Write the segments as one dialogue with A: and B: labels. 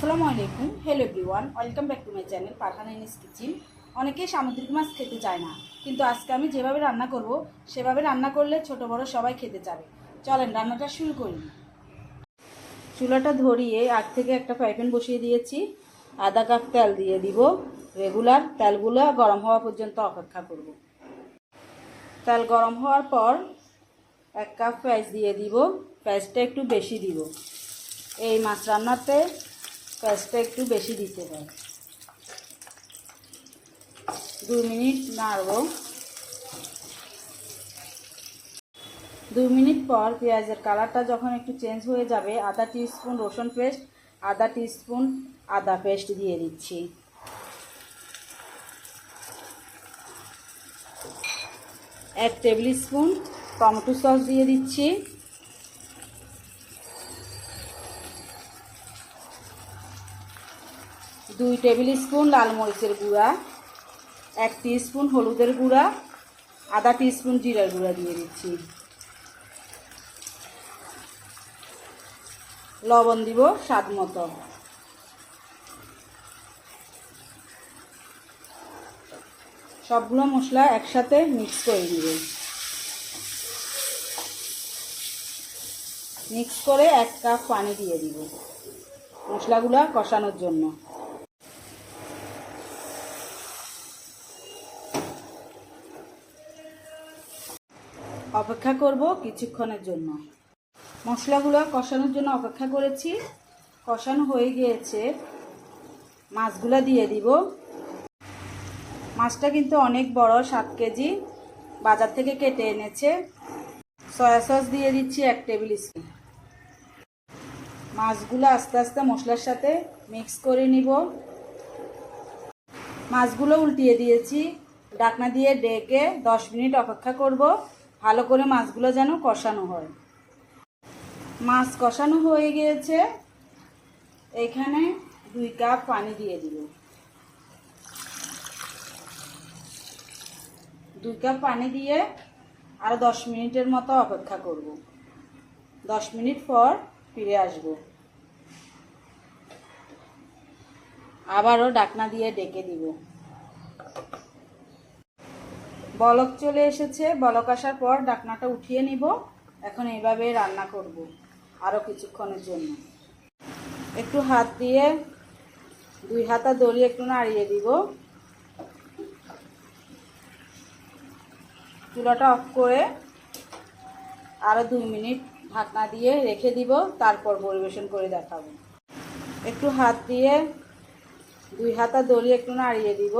A: আসসালামু আলাইকুম। Hello everyone welcome back to my channel Parhan ইনিস কিচেন অনেকেই সামুদ্রিক মাছ খেতে চায় না, কিন্তু আজকে আমি যেভাবে রান্না করব, সেভাবে রান্না করলে ছোট বড় সবাই খেতে চাবে। চলেন, রান্নাটা শুরু করি। চুলাটা ধরিয়ে আগ থেকে একটা ফ্রাইপ্যান বসিয়ে দিয়েছি। আধা কাপ তেল দিয়ে দিব। রেগুলার তেলগুলো গরম হওয়া পর্যন্ত অপেক্ষা করব। তেল গরম হওয়ার পর এক কাপ পেঁয়াজ দিয়ে দিব। পেঁয়াজটা একটু বেশি দিব। এই মাছ রান্নাতে পেঁয়াজটা একটু বেশি দিতে হয় দু মিনিট নাড়ব। দু মিনিট পর পেঁয়াজের কালারটা যখন একটু চেঞ্জ হয়ে যাবে, আধা স্পুন রসুন পেস্ট, আধা স্পুন আদা পেস্ট দিয়ে দিচ্ছি। এক টেবিল স্পুন টমেটো সস দিয়ে দিচ্ছি। দুই টেবিল স্পুন লাল মরিচের গুঁড়া, এক স্পুন হলুদের গুঁড়া, আধা স্পুন জিরার গুঁড়া দিয়ে দিচ্ছি। লবণ দিব স্বাদ মতো। সবগুলো মশলা একসাথে মিক্স করে দিব মিক্স করে এক কাপ পানি দিয়ে দিব মশলাগুলো কষানোর জন্য। অপেক্ষা করব কিছুক্ষণের জন্য। মশলাগুলো কষানোর জন্য অপেক্ষা করেছি। কষানো হয়ে গিয়েছে। মাছগুলো দিয়ে দিব। মাছটা কিন্তু অনেক বড়, সাত কেজি, বাজার থেকে কেটে এনেছে। সয়া সস দিয়ে দিচ্ছি এক টেবিল স্পুন। মাছগুলো আস্তে আস্তে মশলার সাথে মিক্স করে নিব। মাছগুলো উল্টিয়ে দিয়েছি। ডাকনা দিয়ে ডেকে দশ মিনিট অপেক্ষা করব। ভালো করে মাছগুলো যেন কষানো হয়। মাছ কষানো হয়ে গিয়েছে। এখানে দুই কাপ পানি দিয়ে দিব। দুই কাপ পানি দিয়ে আরও দশ মিনিটের মতো অপেক্ষা করব। দশ মিনিট পর ফিরে আসব। আবারও ডাকনা দিয়ে ডেকে দিব। বলক চলে এসেছে, বলক আসার পর ডাকনাটা উঠিয়ে নিব। এখন এইভাবে রান্না করব আরও কিছুক্ষণের জন্য। একটু হাত দিয়ে দুই হাতা দড়ি একটু নাড়িয়ে দিব। চুলাটা অফ করে আরও দুই মিনিট ঢাকনা দিয়ে রেখে দিব, তারপর পরিবেশন করে দেখাবো। একটু হাত দিয়ে দুই হাতা দড়ি একটু নাড়িয়ে দিব।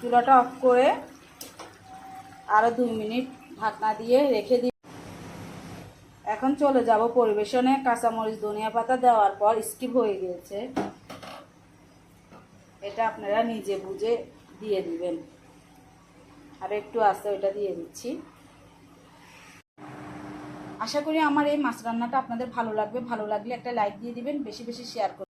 A: চুলাটা অফ করে আরও দুই মিনিট ঢাকনা দিয়ে রেখে দিই এখন চলে যাব পরিবেশনে। কাঁচামরিচ, ধনিয়া পাতা দেওয়ার পর স্কিপ হয়ে গিয়েছে। এটা আপনারা নিজে বুঝে দিয়ে দিবেন। আর একটু আস্তে ওইটা দিয়ে দিচ্ছি। আশা করি আমার এই মাছ রান্নাটা আপনাদের ভালো লাগবে। ভালো লাগলে একটা লাইক দিয়ে দিবেন, বেশি বেশি শেয়ার করবেন।